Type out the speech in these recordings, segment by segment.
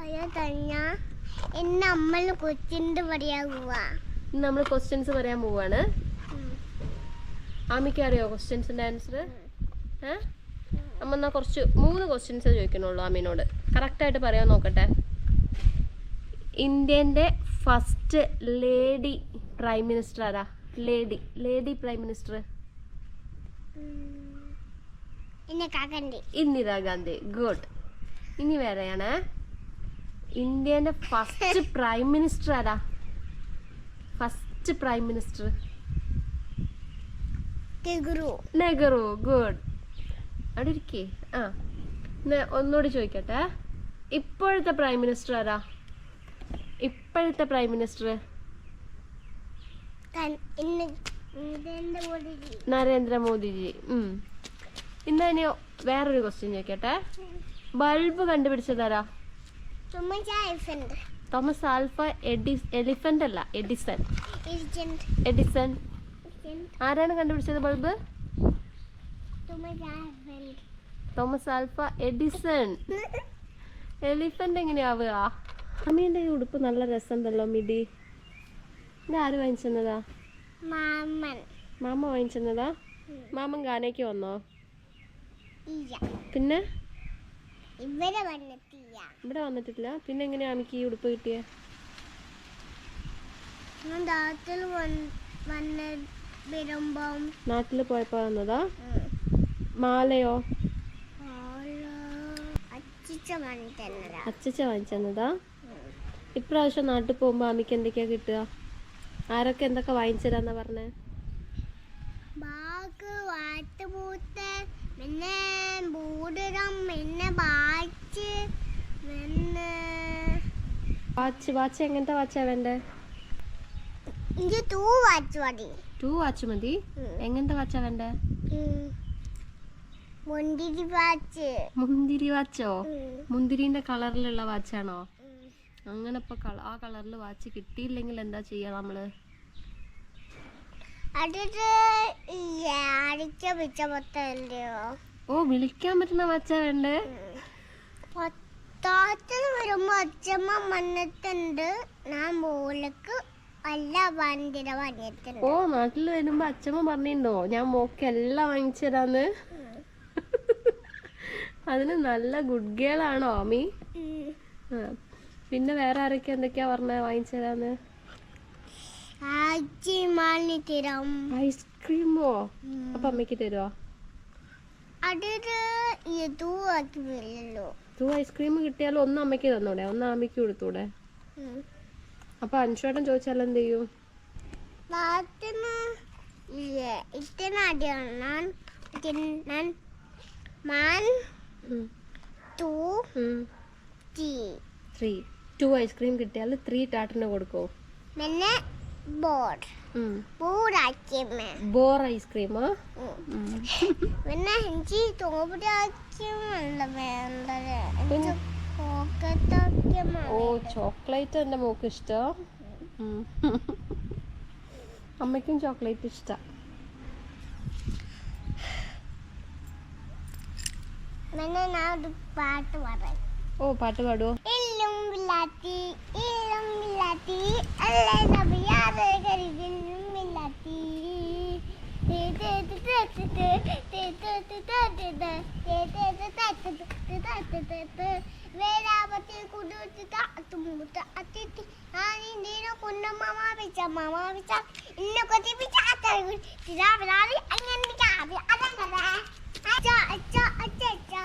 അയ്യോ തഞ്ഞ എന്നെ അമ്മ കൊച്ചിന്റെ പറയാ പോവാ നമ്മൾ ക്വസ്റ്റ്യൻസ് പറയാൻ പോവാണ്. ആമിക്ക് അറിയോ ക്വസ്റ്റ്യൻസിന്റെ ആൻസർ ഏ? അമ്മ എന്നാ കുറച്ച് മൂന്ന് ക്വസ്റ്റ്യൻസ് ചോദിക്കണുള്ളൂ ആമിനോട്. കറക്റ്റായിട്ട് പറയാൻ നോക്കട്ടെ. ഇന്ത്യന്റെ ഫസ്റ്റ് ലേഡി പ്രൈം മിനിസ്റ്റർ ആരാ? Lady lady prime minister Indira Gandhi. Good ഇനി വേറെയാണ്. ഇന്ത്യന്റെ ഫസ്റ്റ് പ്രൈം മിനിസ്റ്റർ ആരാ? First prime minister Nehru. Nehru good അവിടെ ഇരിക്കേ. ആ ഒന്നുകൂടി ചോദിക്കട്ടെ. ഇപ്പോഴത്തെ പ്രൈം മിനിസ്റ്റർ ആരാ? ഇപ്പോഴത്തെ പ്രൈം മിനിസ്റ്റർ നരേന്ദ്രമോദിജി. ഉം. ഇന്ന് ഇനി വേറൊരു ക്വസ്റ്റ്യൻ ചോദിക്കട്ടെ. ബൾബ് കണ്ടുപിടിച്ചതാരാ തോമസ് ആൽഫ എലിഫന്റ് അല്ല എഡിസൺ എഡിസൺ ആരാണ് കണ്ടുപിടിച്ചത് bulb? Thomas Alva Edison elephant എങ്ങനെയാവുക? അമ്മീന്റെ ഉടുപ്പ് നല്ല രസമുണ്ടല്ലോ മിഡി ഇത് ആര് വാങ്ങിച്ചെന്നതാ? മാമൻ. മാമ വാങ്ങിച്ചെന്നതാ? മാമൻ ഗാനയ്ക്ക് വന്നോ? പിന്നെ? ഇവരെ വന്നിട്ടില്ല. ഇവിടെ വന്നിട്ടില്ല. പിന്നെ എങ്ങനെയാ അമ്മയ്ക്ക് ഈ ഉടുപ്പ് കിട്ടിയ? വരുമ്പം നാട്ടിൽ പോയപ്പോ വന്നതാ? മാലയോ? അച്ചിച്ച വാങ്ങിച്ചതാ വാങ്ങിച്ചെന്നതാ? ഇപ്രാവശ്യം നാട്ടിൽ പോകുമ്പോ അമ്മയ്ക്ക് എന്തൊക്കെയാ കിട്ടുക? ആരൊക്കെ എന്തൊക്കെ വാങ്ങിച്ചതാന്നാ പറഞ്ഞേ? ബാഗ് വാട്ടുപൂത്ത് പിന്നെ ബൂടിടം പിന്നെ വാച്ച് പിന്നെ വാച്ച് വാച്ച് എങ്ങനത്തെ വാച്ചാ വേണ്ടേ? ഇത് തൂ വാച്ച് മതി. ടു വാച്ച് മതി? എങ്ങനത്തെ വാച്ചാ വേണ്ടേ? മുന്തിരി വാച്ച്. മുന്തിരി വാച്ചോ? മുന്തിരിന്റെ കളറിലുള്ള വാച്ചാണോ? അങ്ങനെ ഇപ്പൊ ആ കളറിൽ വാച്ച് കിട്ടിയില്ലെങ്കിൽ എന്താ ചെയ്യാ നമ്മൾ? ഓ വിളിക്കാൻ പറ്റുന്ന വാച്ചാ വേണ്ടേ? പത്താത്തിൽ വരുമ്പോ അച്ഛമ്മ വന്നിട്ടുണ്ട് ഞാൻ മോൾക്ക് എല്ലാ വണ്ടിര വന്നിട്ടുണ്ട് ഓ നാട്ടിൽ വരുമ്പോ അച്ഛമ്മ പറഞ്ഞിട്ടുണ്ടോ? ഞാൻ മോക്ക് എല്ലാം വാങ്ങിച്ചു തരാന്ന്. അതിന് നല്ല ഗുഡ് ഗേൾ ആണോ ആമി പിന്നെ വേറെ ആരൊക്കെ എന്തൊക്കെയാ പറഞ്ഞ വാങ്ങിച്ചു തരാന്ന്? ഐസ്ക്രീമോ? അപ്പൊ അമ്മയ്ക്ക് തരുമോ തൂ ഐസ്ക്രീം കിട്ടിയാലും ഒന്ന് അമ്മയ്ക്ക് തന്നൂടെ ഒന്ന് അമ്മയ്ക്ക് കൊടുത്തൂടെ? അപ്പൊ അൻഷേട്ടൻ ചോദിച്ചാൽ എന്ത് ചെയ്യും? ത്രീ. ടു ഐസ്ക്രീം കിട്ടിയാൽ ത്രീ ടാട്ടിന് കൊടുക്കോ? പിന്നെ ബോർ ബോർ ആക്കിയമ്മേ. ബോർ ഐസ്ക്രീമോ പിന്നെ എനിക്ക് തോപ്പിടാക്കിയമ്മേ ഓ ചോക്ലേറ്റ് എന്റെ മോക്ക് ഇഷ്ടം. അമ്മയ്ക്കും ചോക്ലേറ്റ് ഇഷ്ടം. ഓ പാട്ട് പാടുവോ? ഇല്ലും ഇല്ലാത്തി ഇല്ലും ഇല്ലാത്തി അല്ലേ వేరావతి కుదురుతు అతుముత అతిథి అని నేను కొన్న మామ పిచ్చ మామ పిచ్చ ఇన్న కొద్ది పిచ్చ అతడు తిరా విరాలి అంగన్ పిచ్చ అది అదే కదా అచ్చా అచ్చా అచ్చా అచ్చా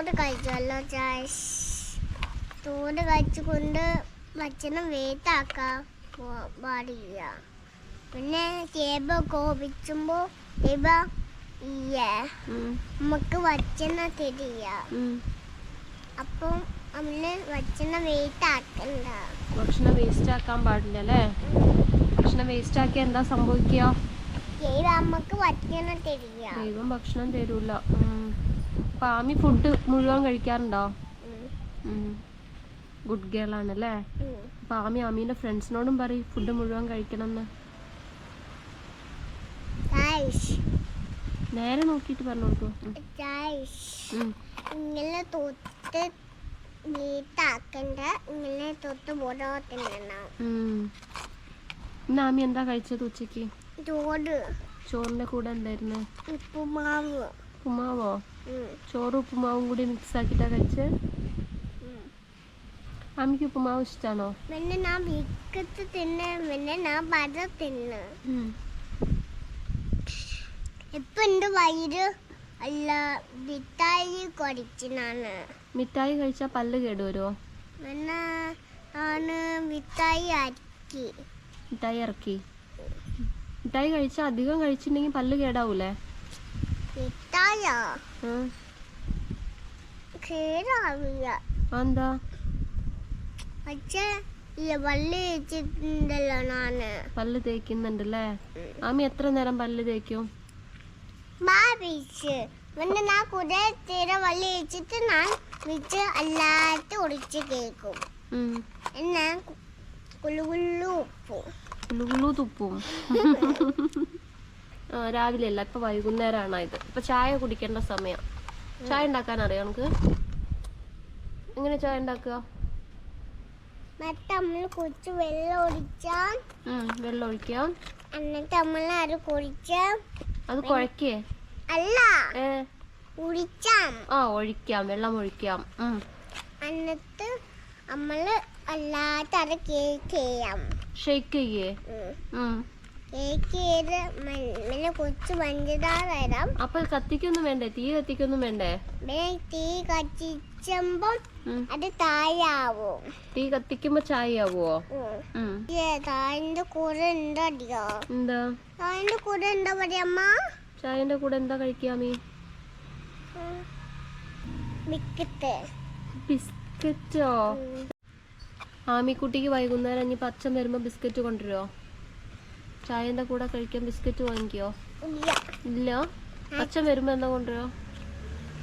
നമ്മളെ തോട് കഴിച്ചല്ലോ ചായസ് തോട് കഴിച്ചുകൊണ്ട് ഭക്ഷണം വേത്താക്കാൻ പാടില്ല. പിന്നെ ചേബ കോപിച്ചുമ്പോ ചേബ ഇല്ല നമുക്ക് ഭക്ഷണം തരില്ല. അപ്പം വച്ചെന്ന ഭക്ഷണം ആക്കണ്ട ഭക്ഷണം വേസ്റ്റ് ആക്കാൻ പാടില്ല അല്ലേ? ഭക്ഷണം വേസ്റ്റ് ആക്കിയാൽ എന്താ സംഭവിക്കുക? ചേബ നമുക്ക് ഭക്ഷണം തരില്ല. ദൈവം ഭക്ഷണം തരൂല. ആമി ഫുഡ് മുഴുവൻ കഴിക്കാറുണ്ടോ. ഗുഡ് ഗേൾ ആണല്ലേ? പാമി അപ്പൊ ആമി ആമീന്റെ ഫ്രണ്ട്സിനോടും പറയും ഫുഡ് മുഴുവൻ കഴിക്കണം എന്ന് നേരെ നോക്കിട്ട് പറഞ്ഞു കൊടുക്കൂ. ഇങ്ങനെ തൊട്ട് ഇങ്ങനെ തൊട്ട് ഇന്ന് ആമി എന്താ കഴിച്ചത് ഉച്ചയ്ക്ക്? ചോറ്. ചോറിന്റെ കൂടെ എന്തായിരുന്നു? ഉപ്പുമാവ്. ഉപ്പുമാവോ? ചോറ് ഉപ്പുമാവും കൂടി മിക്സ് ആക്കിയിട്ടാ കഴിച്ച്? ഉം. ആമിക്ക് ഉപ്പുമാവ് ഇഷ്ടാണോ? പിന്നെ ഞാൻ വിക്കത്ത് തിന്ന് പിന്നെ ഞാൻ പത തിന്ന്. ഇപ്പൊ എന്റെ വയറ് അല്ല മിഠായി കൊടിച്ചിനാണ് മിഠായി കഴിച്ചാൽ പല്ല് കേടുവരുമോ പിന്നെ ആണ് വിത്തായി ആക്കി മിഠായി ഇറക്കി മിഠായി കഴിച്ചാൽ അധികം കഴിച്ചിട്ടുണ്ടെങ്കിൽ പല്ല് കേടാവൂലേ? ഉം. കേടാവില്ല. അതെന്താ? പക്ഷേ ഇല്ല വള്ളി വെച്ചിട്ടുണ്ടല്ലോ ഞാൻ. പല്ല് തേക്കുന്നുണ്ടല്ലേ? ആമി എത്ര നേരം പല്ല് തേക്കും? ബാബിച്ച് പിന്നെ ഞാൻ കുറെ നേരം വള്ളി വെച്ചിട്ട് ഞാൻ വെച്ച് അല്ലാത്ത ഒടിച്ച് കേൾക്കും. എന്നാ കുളുകുള്ളു ഉപ്പും. കുലുകുലു തുപ്പും. രാവിലെ അല്ല ഇപ്പൊ വൈകുന്നേരമാണ് ഇത് ഇപ്പൊ ചായ കുടിക്കേണ്ട സമയം. ചായ ഉണ്ടാക്കാൻ അറിയാം നമുക്ക്? എങ്ങനെ ചായ ഉണ്ടാക്കുക? കുറച്ച് വെള്ളം വെള്ളം ഒഴിക്കാം എന്നിട്ട് നമ്മൾ അത് കുടിച്ച അത് കുഴക്കേ? അല്ല ആ ഒഴിക്കാം വെള്ളം ഒഴിക്കാം. എന്നിട്ട് നമ്മൾ അല്ലാത്ത അത് കേക്ക് ചെയ്യാം? ഷെയ്ക്ക് ചെയ്യേ കുറച്ച് കത്തിക്കൊന്നും വേണ്ടേ? തീ കത്തിക്കൊന്നും വേണ്ടേ? തീ കത്തിച്ചുമ്പം. അത് താഴാവും തീ കത്തിക്കുമ്പോ ചായ താഴിന്റെ കൂടെ എന്താ അടിയോ? എന്താ? താഴിന്റെ കൂടെ എന്താ പറയാമ്മ ചായന്റെ കൂടെ എന്താ കഴിക്കാമീ മിക്കത്ത് ബിസ്ക്കറ്റോ. ആമിക്കുട്ടിക്ക് വൈകുന്നേരം ഇനി പച്ച വരുമ്പോ ബിസ്ക്കറ്റ് കൊണ്ടുവരുമോ ചായന്റെ കൂടെ കഴിക്കാൻ ബിസ്ക്കറ്റ് വാങ്ങിക്കോ? ഇല്ല. അച്ഛൻ വരുമ്പോ എന്താ കൊണ്ടുവരോ?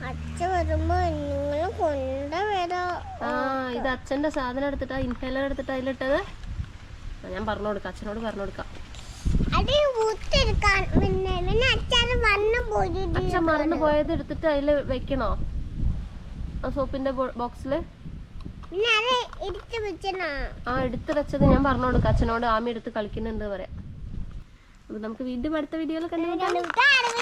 അച്ഛൻ വരുമ്പോ നിങ്ങൾ കൊണ്ടുവരോ. ആ ഇത് അച്ഛന്റെ സാധനം എടുത്തിട്ടാ ഇൻഹേലർ എടുത്തിട്ടാ അതിലിട്ടത്. ഞാൻ പറഞ്ഞു കൊടുക്കാം. അച്ഛനോട് പറഞ്ഞു കൊടുക്കാം. അച്ഛൻ മറന്നു പോയത് എടുത്തിട്ട് അതിൽ വെക്കണോ? ആ സോപ്പിന്റെ ബോക്സിൽ? ആ എടുത്ത് വെച്ചത് ഞാൻ പറഞ്ഞു കൊടുക്കാം. അച്ഛനോട് ആമി എടുത്ത് കളിക്കുന്നുണ്ട് പറയാം. നമുക്ക് വീണ്ടും അടുത്ത വീഡിയോയിൽ കണ്ടുപിടിക്കാം